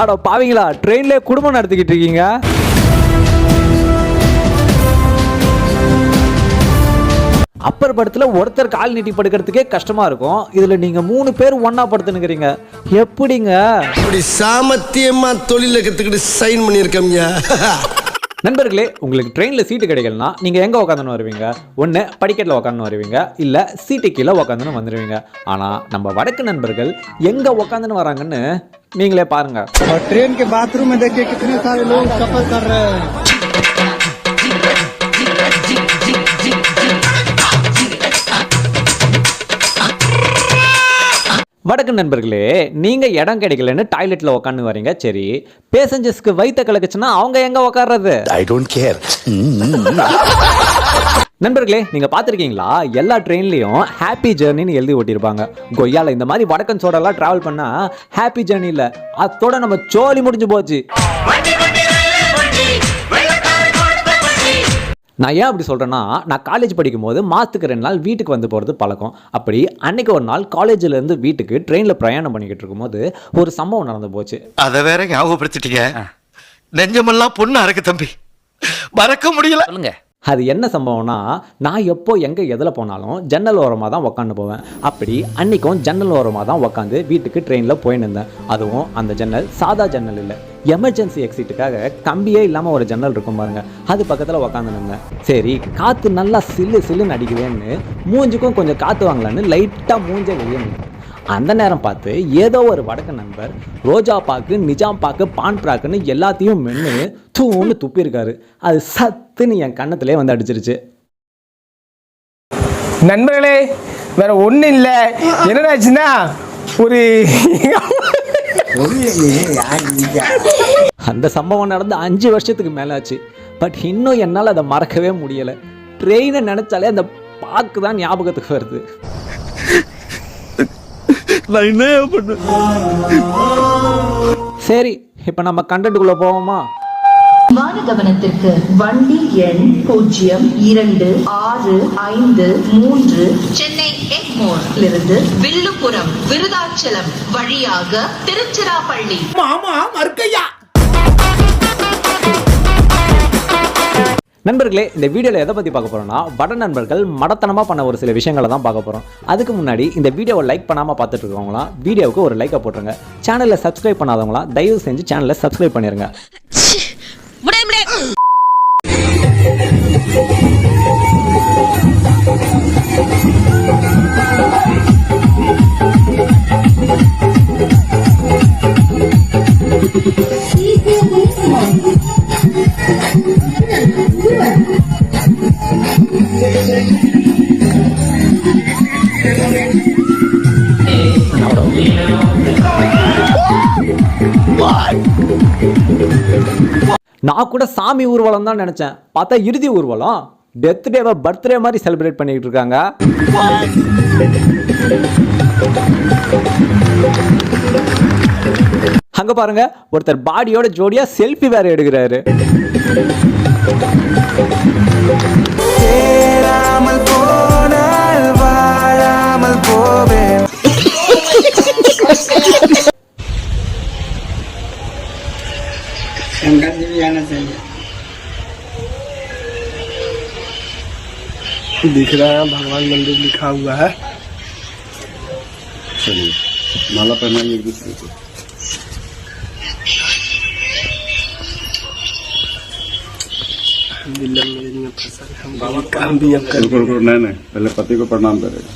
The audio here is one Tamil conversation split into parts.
அட பாவீங்களா? ட்ரெயின்லேயே குடும்பம் நடத்திக்கிட்டு இருக்கீங்க? அப்பர் படத்தில் ஒருத்தர் கால் நீட்டி படுக்கிறதுக்கே கஷ்டமா இருக்கும். இதுல நீங்க மூணு பேர் ஒன்றா படுத்துனுக்கிறீங்க எப்படிங்க? இப்படி சாமத்தியமா தொழில கத்துக்கிட்டு சைன் பண்ணியிருக்கோம்யா நண்பர்களே உங்களுக்கு ட்ரெயினில் சீட்டு கிடைக்கலனா நீங்கள் எங்கே உட்காந்துன்னு வருவீங்க? ஒன்று படிக்கட்டில் உட்காந்து வருவீங்க. இல்லை சீட்டு கீழே உட்காந்துன்னு வந்துடுவீங்க ஆனால் நம்ம வடக்கு நண்பர்கள் எங்கே உட்காந்துன்னு வராங்கன்னு நீங்களே பாருங்கள் ட்ரெயின் பாத்ரூம் வடக்கு நண்பர்களே நீங்கள் இடம் கிடைக்கலன்னு டாய்லெட்டில் உட்காந்து வரீங்க சரி. பேசஞ்சர்ஸ்க்கு வயிற்ற கலக்குச்சுன்னா அவங்க எங்கே உட்கார்றது I don't care. நண்பர்களே நீங்கள் பார்த்துருக்கீங்களா எல்லா ட்ரெயின்லேயும் ஹாப்பி ஜேர்னின்னு எழுதி ஓட்டியிருப்பாங்க கொய்யால இந்த மாதிரி வடக்கன் சோடெல்லாம் ட்ராவல் பண்ணால் ஹாப்பி ஜேர்னி இல்லை அதோட நம்ம சோலி முடிஞ்சு போச்சு. நான் ஏன் அப்படி சொல்கிறேன்னா நான் காலேஜ் படிக்கும்போது மாதத்துக்கு ரெண்டு நாள் வீட்டுக்கு வந்து போகிறது பழக்கம். அப்படி அன்னைக்கு ஒரு நாள் காலேஜிலேருந்து வீட்டுக்கு ட்ரெயினில் பிரயாணம் பண்ணிக்கிட்டு இருக்கும்போது ஒரு சம்பவம் நடந்து போச்சு. அத வேற ஞாபகப்படுத்திட்டீங்க. நெஞ்சமெல்லாம் பொண்ணு அறக்கு தம்பி. மறக்க முடியல. சொல்லுங்க. அது என்ன சம்பவம்னா நான் எப்போ எங்கே எதில் போனாலும் ஜன்னல் ஓரமாக தான் உக்காந்து போவேன். அப்படி அன்னைக்கும் ஜன்னல் ஓரமாக தான் உக்காந்து வீட்டுக்கு ட்ரெயினில் போயின்னு இருந்தேன். அதுவும் அந்த ஜன்னல் சாதா ஜன்னல் இல்லை. எமர்ஜென்சி எக்ஸிட்டுக்காக கம்பியே இல்லாமல் ஒரு ஜன்னல் இருக்கும் பாருங்க. அது பக்கத்தில் உக்காந்து சரி காற்று நல்லா சில்லு சில்லுன்னு அடிக்குதேன்னு மூஞ்சுக்கும் கொஞ்சம் காற்று வாங்கலான்னு லைட்டாக மூஞ்ச வெளியே அந்த நேரம் பார்த்து ஏதோ ஒரு வடக்கு நண்பர் ரோஜா பாக்கு நிஜாம் பாக்கு பான் பிராக்குன்னு எல்லாத்தையும் மென்று தூன்னு துப்பியிருக்காரு. அது சத்துன்னு என் கண்ணத்திலே வந்து அடிச்சிருச்சு. நண்பர்களே வேற ஒன்றும் இல்லை. என்னடாச்சுன்னா ஒரு அந்த சம்பவம் நடந்து அஞ்சு வருஷத்துக்கு மேலே ஆச்சு பட் இன்னும் என்னால் அதை மறக்கவே முடியலை. ட்ரெயினை நினச்சாலே அந்த பாக்கு தான் ஞாபகத்துக்கு வருது. நான் என்ன சரி இப்போ நம்ம கண்டென்ட்டுக்குள்ளே போவோமா? கவனத்திற்கு வண்டி எண் பூஜ்ஜியம் இரண்டு ஆறு ஐந்து மூன்று. சென்னை எக்மோரிலிருந்து வில்லுப்புரம் விருதாச்சலம் வழியாக திருச்சிராப்பள்ளி. நண்பர்களே இந்த வீடியோவில் எதை பற்றி பார்க்க போகிறோம்னா வட நண்பர்கள் மடத்தனமாக பண்ண ஒரு சில விஷயங்களை தான் பார்க்க போகிறோம் அதுக்கு முன்னாடி இந்த வீடியோவை லைக் பண்ணாமல் பார்த்துட்டு இருக்கவங்களாம் வீடியோவுக்கு ஒரு லைக்கை போட்டுருங்க. சேனலை சப்ஸ்கிரைப் பண்ணாதவங்களாம் தயவு செஞ்சு சேனலை சப்ஸ்கிரைப் பண்ணிருங்க. நான் கூட சாமி ஊர்வலம் தான் நினச்சேன். பார்த்தா இறுதி ஊர்வலம். டெத் டேவை பர்த்டே மாதிரி செலிப்ரேட் பண்ணிக்கிட்டு இருக்காங்க. அங்க பாருங்க ஒருத்தர் பாடியோட ஜோடியா செல்ஃபி வேற எடுக்கிறாரு. दिख रहा है भगवान मंदिर लिखा हुआ है माला पहनाइए एक दूसरे को दिल्ली में में फंसा है। हम भी काम भी अब कर रुको रुको नहीं नहीं पहले पति को प्रणाम करेगा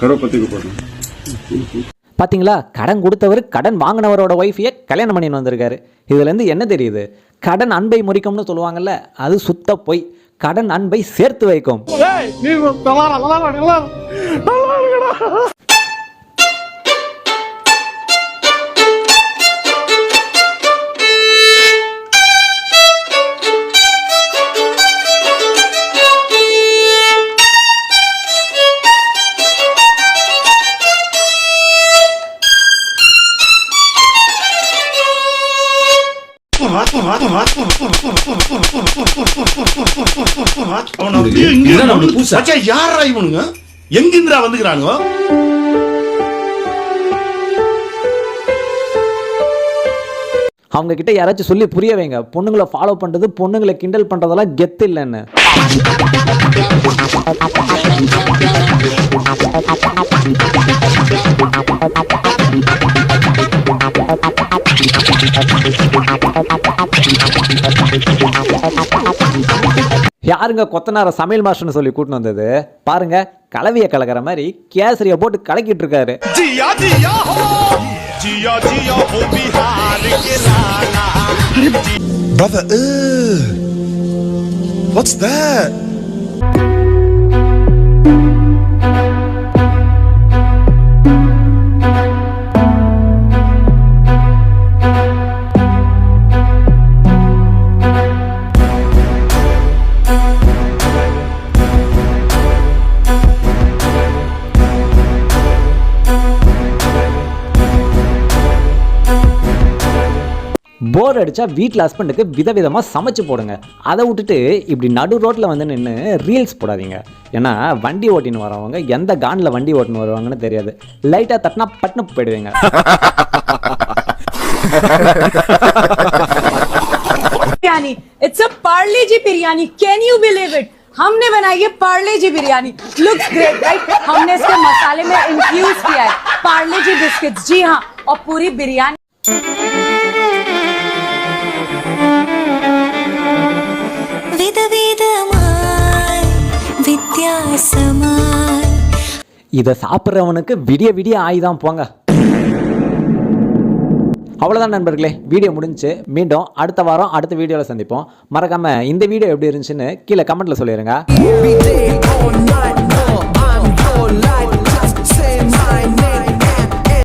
करो पति को प्रणाम பாத்தீங்களா கடன் கொடுத்தவர் கடன் வாங்கினவரோட ஒய்ஃபையே கல்யாணம் பண்ணின்னு வந்திருக்காரு இதுல இருந்து என்ன தெரியுது கடன் அன்பை முறிக்கும்னு சொல்லுவாங்கல்ல அது சுத்த பொய் கடன் அன்பை சேர்த்து வைக்கும். யாரா இவனுங்க? எங்கிந்திரா வந்துக்கிறானுங்க அவங்க கிட்ட யாராச்சும் சொல்லி புரிய வைங்க. பொண்ணுங்களை ஃபாலோ பண்றது பொண்ணுங்களை கிண்டல் பண்றதெல்லாம் கெத்து இல்லைன்னு. யாருங்க கொத்தனார சமையல் மாஸ்டர்னு சொல்லி கூட்டின்னு வந்தது? பாருங்க கலவையை கலக்கிற மாதிரி கேசரியை போட்டு கலக்கிட்டு இருக்காரு. Brother, uh, what's that? போர் அடிச்சா வீட்டில் ஹஸ்பண்டுக்கு விதவிதமாக சமைச்சு போடுங்க அதை விட்டுட்டு இப்படி நடு ரோட்டில் வந்து நின்று ரீல்ஸ் போடாதீங்க ஏன்னா வண்டி ஓட்டின்னு வரவங்க எந்த கானில் வண்டி ஓட்டின்னு வருவாங்கன்னு தெரியாது லைட்டாக தட்டினா பட்டுன்னு போயிடுவீங்க biryani it's a Parle G biryani can you believe it हमने बनाई है Parle G biryani looks great right हमने इसके मसाले में इंफ्यूज किया है पार्ले जी बिस्किट्स जी हाँ और पूरी बिरयानी இதை சாப்பிட்றவனுக்கு விடிய விடிய ஆயுதான் போங்க. அவ்வளோதான் நண்பர்களே வீடியோ முடிஞ்சு மீண்டும் அடுத்த வாரம் அடுத்த வீடியோவில் சந்திப்போம். மறக்காமல் இந்த வீடியோ எப்படி இருந்துச்சுன்னு கீழே கமெண்ட்டில் சொல்லிடுங்க